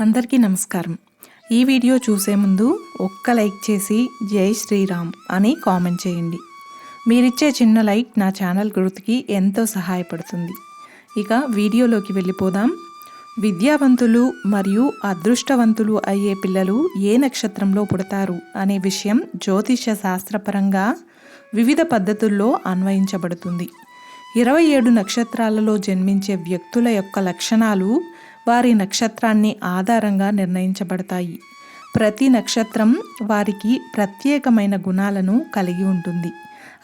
అందరికీ నమస్కారం. ఈ వీడియో చూసే ముందు ఒక్క లైక్ చేసి జై శ్రీరామ్ అని కామెంట్ చేయండి. మీరిచ్చే చిన్న లైక్ నా ఛానల్ గ్రోత్కి ఎంతో సహాయపడుతుంది. ఇక వీడియోలోకి వెళ్ళిపోదాం. విద్యావంతులు మరియు అదృష్టవంతులు అయ్యే పిల్లలు ఏ నక్షత్రంలో పుడతారు అనే విషయం జ్యోతిష శాస్త్రపరంగా వివిధ పద్ధతుల్లో అన్వయించబడుతుంది. ఇరవై ఏడు నక్షత్రాలలో జన్మించే వ్యక్తుల యొక్క లక్షణాలు వారి నక్షత్రాన్ని ఆధారంగా నిర్ణయించబడతాయి. ప్రతి నక్షత్రం వారికి ప్రత్యేకమైన గుణాలను కలిగి ఉంటుంది.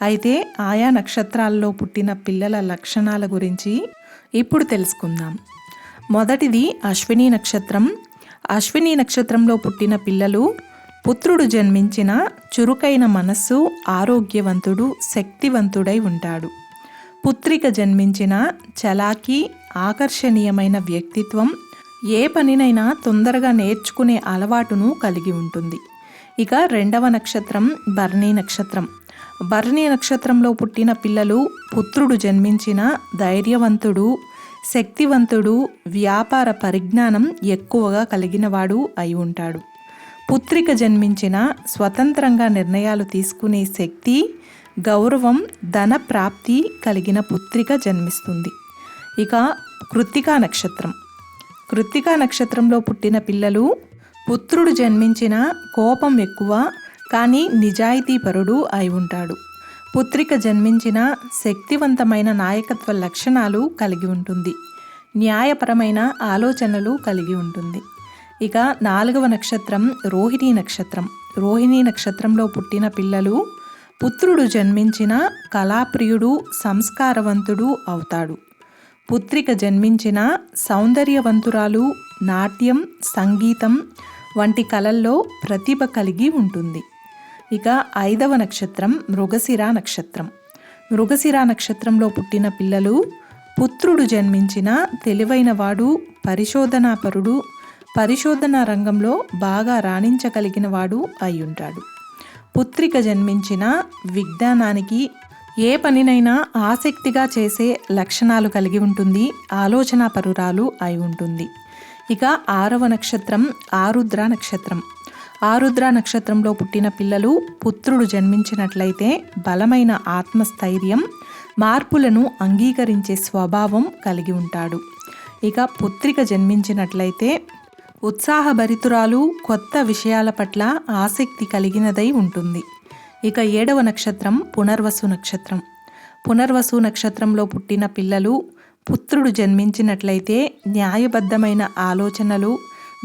అయితే ఆయా నక్షత్రాల్లో పుట్టిన పిల్లల లక్షణాల గురించి ఇప్పుడు తెలుసుకుందాం. మొదటిది అశ్విని నక్షత్రం. అశ్విని నక్షత్రంలో పుట్టిన పిల్లలు పుత్రుడు జన్మించిన చురుకైన మనస్సు ఆరోగ్యవంతుడు శక్తివంతుడై ఉంటాడు. పుత్రిక జన్మించిన చలాకి ఆకర్షణీయమైన వ్యక్తిత్వం ఏ పనినైనా తొందరగా నేర్చుకునే అలవాటును కలిగి ఉంటుంది. ఇక రెండవ నక్షత్రం భరణి నక్షత్రం. భరణి నక్షత్రంలో పుట్టిన పిల్లలు పుత్రుడు జన్మించిన ధైర్యవంతుడు శక్తివంతుడు వ్యాపార పరిజ్ఞానం ఎక్కువగా కలిగినవాడు అయి ఉంటాడు. పుత్రిక జన్మించిన స్వతంత్రంగా నిర్ణయాలు తీసుకునే శక్తి గౌరవం ధన ప్రాప్తి కలిగిన పుత్రిక జన్మిస్తుంది. ఇక కృత్తికా నక్షత్రం. కృత్తికా నక్షత్రంలో పుట్టిన పిల్లలు పుత్రుడు జన్మించిన కోపం ఎక్కువ కానీ నిజాయితీపరుడు అయి ఉంటాడు. పుత్రిక జన్మించిన శక్తివంతమైన నాయకత్వ లక్షణాలు కలిగి ఉంటుంది. న్యాయపరమైన ఆలోచనలు కలిగి ఉంటుంది. ఇక నాలుగవ నక్షత్రం రోహిణీ నక్షత్రం. రోహిణీ నక్షత్రంలో పుట్టిన పిల్లలు పుత్రుడు జన్మించిన కళాప్రియుడు సంస్కారవంతుడు అవుతాడు. పుత్రిక జన్మించిన సౌందర్యవంతురాలు నాట్యం సంగీతం వంటి కళల్లో ప్రతిభ కలిగి ఉంటుంది. ఇక ఐదవ నక్షత్రం మృగశిర నక్షత్రం. మృగశిర నక్షత్రంలో పుట్టిన పిల్లలు పుత్రుడు జన్మించిన తెలివైనవాడు పరిశోధనాపరుడు పరిశోధన రంగంలో బాగా రాణించగలిగిన వాడు అయి ఉంటాడు పుత్రిక జన్మించిన విజ్ఞానానికి ఏ పనినైనా ఆసక్తిగా చేసే లక్షణాలు కలిగి ఉంటుంది ఆలోచన పరురాలు అయి ఉంటుంది. ఇక ఆరవ నక్షత్రం ఆరుద్ర నక్షత్రం. ఆరుద్ర నక్షత్రంలో పుట్టిన పిల్లలు పుత్రుడు జన్మించినట్లయితే బలమైన ఆత్మస్థైర్యం మార్పులను అంగీకరించే స్వభావం కలిగి ఉంటాడు. ఇక పుత్రిక జన్మించినట్లయితే ఉత్సాహభరితురాలు కొత్త విషయాల పట్ల ఆసక్తి కలిగినదై ఉంటుంది. ఇక ఏడవ నక్షత్రం పునర్వసు నక్షత్రం. పునర్వసు నక్షత్రంలో పుట్టిన పిల్లలు పుత్రుడు జన్మించినట్లయితే న్యాయబద్ధమైన ఆలోచనలు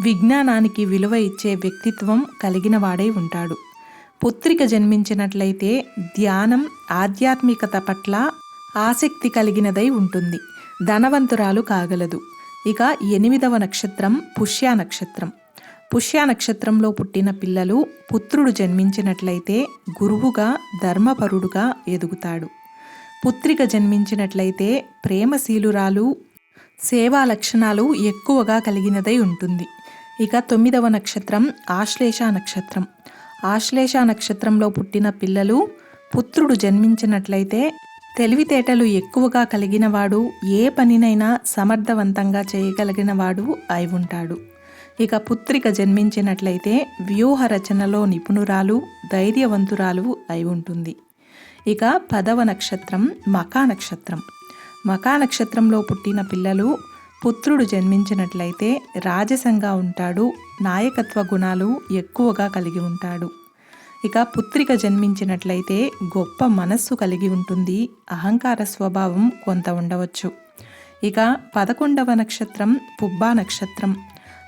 విజ్ఞానానికి విలువ ఇచ్చే వ్యక్తిత్వం కలిగిన వాడై ఉంటాడు. పుత్రిక జన్మించినట్లయితే ధ్యానం ఆధ్యాత్మికత పట్ల ఆసక్తి కలిగినదై ఉంటుంది. ధనవంతురాలు కాగలదు. ఇక ఎనిమిదవ నక్షత్రం పుష్య నక్షత్రం. పుష్య నక్షత్రంలో పుట్టిన పిల్లలు పుత్రుడు జన్మించినట్లయితే గురువుగా ధర్మపరుడుగా ఎదుగుతాడు. పుత్రిక జన్మించినట్లయితే ప్రేమశీలురాలు సేవా లక్షణాలు ఎక్కువగా కలిగినదై ఉంటుంది. ఇక తొమ్మిదవ నక్షత్రం ఆశ్లేష నక్షత్రం. ఆశ్లేష నక్షత్రంలో పుట్టిన పిల్లలు పుత్రుడు జన్మించినట్లయితే తెలివితేటలు ఎక్కువగా కలిగినవాడు ఏ పనినైనా సమర్థవంతంగా చేయగలిగినవాడు అయి ఉంటాడు. ఇక పుత్రిక జన్మించినట్లయితే వ్యూహ రచనలో నిపుణురాలు ధైర్యవంతురాలు అయి ఉంటుంది. ఇక పదవ నక్షత్రం మకా నక్షత్రం. మకా నక్షత్రంలో పుట్టిన పిల్లలు పుత్రుడు జన్మించినట్లయితే రాజసంగా ఉంటాడు నాయకత్వ గుణాలు ఎక్కువగా కలిగి ఉంటాడు. ఇక పుత్రిక జన్మించినట్లయితే గొప్ప మనస్సు కలిగి ఉంటుంది. అహంకార స్వభావం కొంత ఉండవచ్చు. ఇక పదకొండవ నక్షత్రం పుబ్బా నక్షత్రం.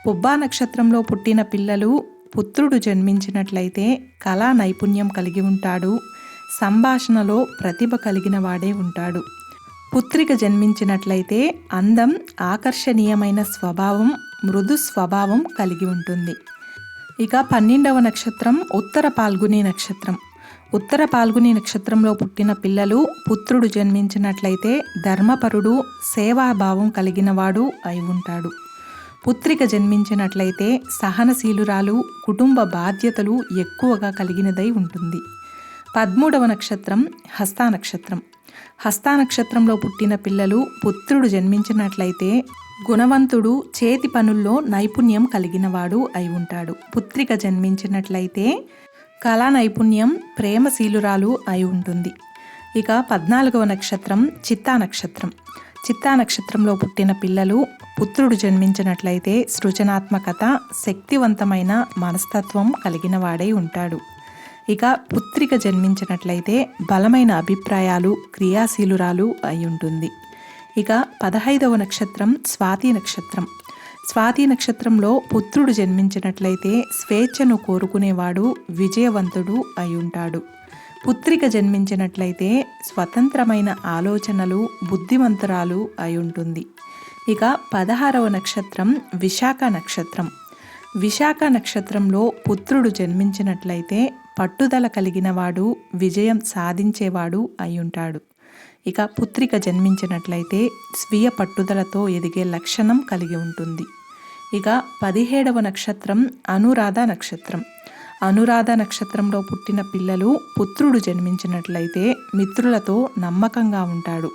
పుబ్బా నక్షత్రంలో పుట్టిన పిల్లలు పుత్రుడు జన్మించినట్లయితే కళా నైపుణ్యం కలిగి ఉంటాడు. సంభాషణలో ప్రతిభ కలిగిన వాడే ఉంటాడు. పుత్రిక జన్మించినట్లయితే అందం ఆకర్షణీయమైన స్వభావం మృదు స్వభావం కలిగి ఉంటుంది. ఇక పన్నెండవ నక్షత్రం ఉత్తర పాల్గుని నక్షత్రం. ఉత్తర పాల్గుని నక్షత్రంలో పుట్టిన పిల్లలు పుత్రుడు జన్మించినట్లయితే ధర్మపరుడు సేవాభావం కలిగినవాడు అయి ఉంటాడు. పుత్రిక జన్మించినట్లయితే సహనశీలురాలు కుటుంబ బాధ్యతలు ఎక్కువగా కలిగినదై ఉంటుంది. పదమూడవ నక్షత్రం హస్తా నక్షత్రం. హస్తా నక్షత్రంలో పుట్టిన పిల్లలు పుత్రుడు జన్మించినట్లయితే గుణవంతుడు చేతి పనుల్లో నైపుణ్యం కలిగినవాడు అయి ఉంటాడు. పుత్రిక జన్మించినట్లయితే కళా నైపుణ్యం ప్రేమశీలురాలు అయి ఉంటుంది. ఇక పద్నాలుగవ నక్షత్రం చిత్తా నక్షత్రం. చిత్తా నక్షత్రంలో పుట్టిన పిల్లలు పుత్రుడు జన్మించినట్లయితే సృజనాత్మకత శక్తివంతమైన మనస్తత్వం కలిగిన వాడై ఉంటాడు. ఇక పుత్రిక జన్మించినట్లయితే బలమైన అభిప్రాయాలు క్రియాశీలురాలు అయి ఉంటుంది. ఇక పదహైదవ నక్షత్రం స్వాతి నక్షత్రం. స్వాతి నక్షత్రంలో పుత్రుడు జన్మించినట్లయితే స్వేచ్ఛను కోరుకునేవాడు విజయవంతుడు అయి ఉంటాడు పుత్రిక జన్మించినట్లయితే స్వతంత్రమైన ఆలోచనలు బుద్ధిమంతురాలు అయి ఉంటుంది ఇక పదహారవ నక్షత్రం విశాఖ నక్షత్రం. విశాఖ నక్షత్రంలో పుత్రుడు జన్మించినట్లయితే పట్టుదల కలిగినవాడు విజయం సాధించేవాడు అయ్యుంటాడు. ఇక పుత్రిక జన్మించినట్లయితే స్వీయ పట్టుదలతో ఎదిగే లక్షణం కలిగి ఉంటుంది. ఇక పదిహేడవ నక్షత్రం అనురాధ నక్షత్రం. అనురాధ నక్షత్రంలో పుట్టిన పిల్లలు పుత్రుడు జన్మించినట్లయితే మిత్రులతో నమ్మకంగా ఉంటాడు.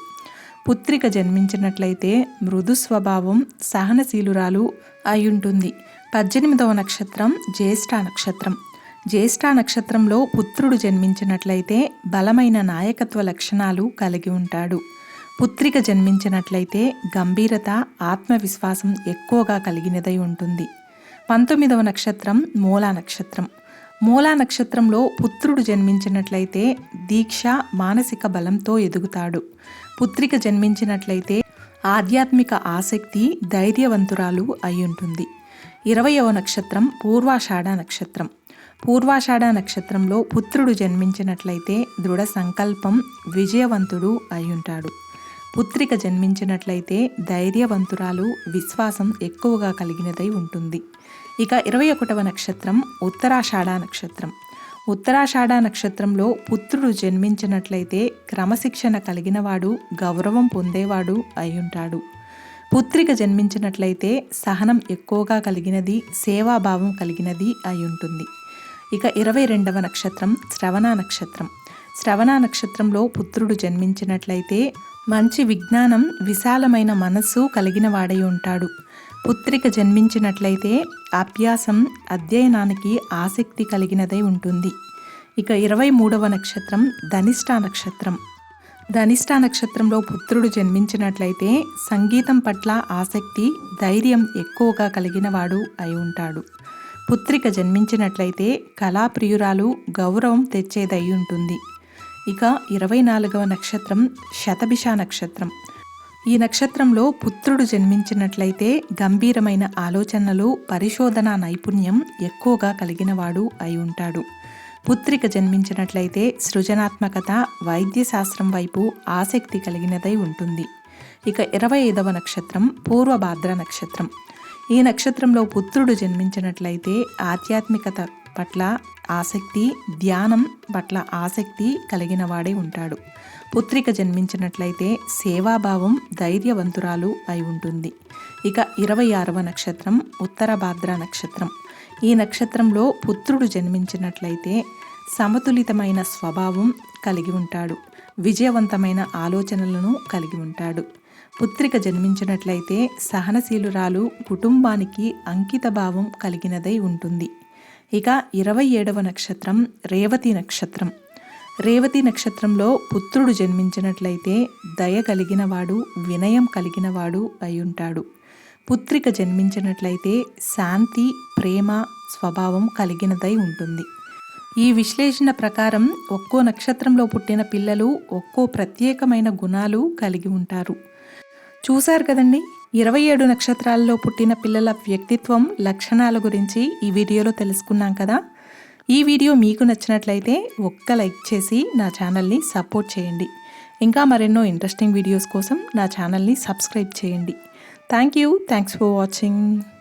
పుత్రిక జన్మించినట్లయితే మృదు స్వభావం సహనశీలురాలు అయి ఉంటుంది. పద్దెనిమిదవ నక్షత్రం జ్యేష్ఠ నక్షత్రం. జ్యేష్ఠ నక్షత్రంలో పుత్రుడు జన్మించినట్లయితే బలమైన నాయకత్వ లక్షణాలు కలిగి ఉంటాడు. పుత్రిక జన్మించినట్లయితే గంభీరత ఆత్మవిశ్వాసం ఎక్కువగా కలిగినదై ఉంటుంది. పంతొమ్మిదవ నక్షత్రం మూలా నక్షత్రం. మూలా నక్షత్రంలో పుత్రుడు జన్మించినట్లయితే దీక్ష మానసిక బలంతో ఎదుగుతాడు. పుత్రిక జన్మించినట్లయితే ఆధ్యాత్మిక ఆసక్తి ధైర్యవంతురాలు అయి ఉంటుంది ఇరవయవ నక్షత్రం పూర్వాషాఢ నక్షత్రం. పూర్వాషాఢ నక్షత్రంలో పుత్రుడు జన్మించినట్లయితే దృఢ సంకల్పం విజయవంతుడు అయ్యుంటాడు. పుత్రిక జన్మించినట్లయితే ధైర్యవంతురాలు విశ్వాసం ఎక్కువగా కలిగినదై ఉంటుంది. ఇక ఇరవై ఒకటవ నక్షత్రం ఉత్తరాషాఢ నక్షత్రం. ఉత్తరాషాఢ నక్షత్రంలో పుత్రుడు జన్మించినట్లయితే క్రమశిక్షణ కలిగినవాడు గౌరవం పొందేవాడు అయ్యుంటాడు. పుత్రిక జన్మించినట్లయితే సహనం ఎక్కువగా కలిగినది సేవాభావం కలిగినది అయి ఉంటుంది ఇక ఇరవై రెండవ నక్షత్రం శ్రవణ నక్షత్రం. శ్రవణ నక్షత్రంలో పుత్రుడు జన్మించినట్లయితే మంచి విజ్ఞానం విశాలమైన మనస్సు కలిగిన వాడై ఉంటాడు. పుత్రిక జన్మించినట్లయితే అభ్యాసం అధ్యయనానికి ఆసక్తి కలిగినదై ఉంటుంది. ఇక ఇరవై మూడవ నక్షత్రం ధనిష్ట నక్షత్రం. ధనిష్ట నక్షత్రంలో పుత్రుడు జన్మించినట్లయితే సంగీతం పట్ల ఆసక్తి ధైర్యం ఎక్కువగా కలిగినవాడు అయి ఉంటాడు. పుత్రిక జన్మించినట్లయితే కళాప్రియురాలు గౌరవం తెచ్చేదై ఉంటుంది. ఇక ఇరవై నాలుగవ నక్షత్రం శతభిష నక్షత్రం. ఈ నక్షత్రంలో పుత్రుడు జన్మించినట్లయితే గంభీరమైన ఆలోచనలు పరిశోధన నైపుణ్యం ఎక్కువగా కలిగినవాడు అయి ఉంటాడు. పుత్రిక జన్మించినట్లయితే సృజనాత్మకత వైద్యశాస్త్రం వైపు ఆసక్తి కలిగినదై ఉంటుంది. ఇక ఇరవై ఐదవ నక్షత్రం పూర్వభాద్ర నక్షత్రం. ఈ నక్షత్రంలో పుత్రుడు జన్మించినట్లయితే ఆధ్యాత్మికత పట్ల ఆసక్తి ధ్యానం పట్ల ఆసక్తి కలిగిన వాడే ఉంటాడు. పుత్రిక జన్మించినట్లయితే సేవాభావం ధైర్యవంతురాలు అయి ఉంటుంది. ఇక ఇరవై ఆరవ నక్షత్రం ఉత్తర భాద్ర నక్షత్రం. ఈ నక్షత్రంలో పుత్రుడు జన్మించినట్లయితే సమతులితమైన స్వభావం కలిగి ఉంటాడు. విజయవంతమైన ఆలోచనలను కలిగి ఉంటాడు. పుత్రిక జన్మించినట్లయితే సహనశీలురాలు కుటుంబానికి అంకితభావం కలిగినదై ఉంటుంది. ఇక ఇరవై ఏడవ నక్షత్రం రేవతి నక్షత్రం. రేవతి నక్షత్రంలో పుత్రుడు జన్మించినట్లయితే దయ కలిగినవాడు వినయం కలిగినవాడు అయి ఉంటాడు పుత్రిక జన్మించినట్లయితే శాంతి ప్రేమ స్వభావం కలిగినదై ఉంటుంది. ఈ విశ్లేషణ ప్రకారం ఒక్కో నక్షత్రంలో పుట్టిన పిల్లలు ఒక్కో ప్రత్యేకమైన గుణాలు కలిగి ఉంటారు. చూశారు కదండి? ఇరవై ఏడు నక్షత్రాల్లో పుట్టిన పిల్లల వ్యక్తిత్వం లక్షణాల గురించి ఈ వీడియోలో తెలుసుకున్నాం కదా. ఈ వీడియో మీకు నచ్చినట్లయితే ఒక్క లైక్ చేసి నా ఛానల్ని సపోర్ట్ చేయండి. ఇంకా మరెన్నో ఇంట్రెస్టింగ్ వీడియోస్ కోసం నా ఛానల్ని సబ్స్క్రైబ్ చేయండి. Thank you. Thanks for watching.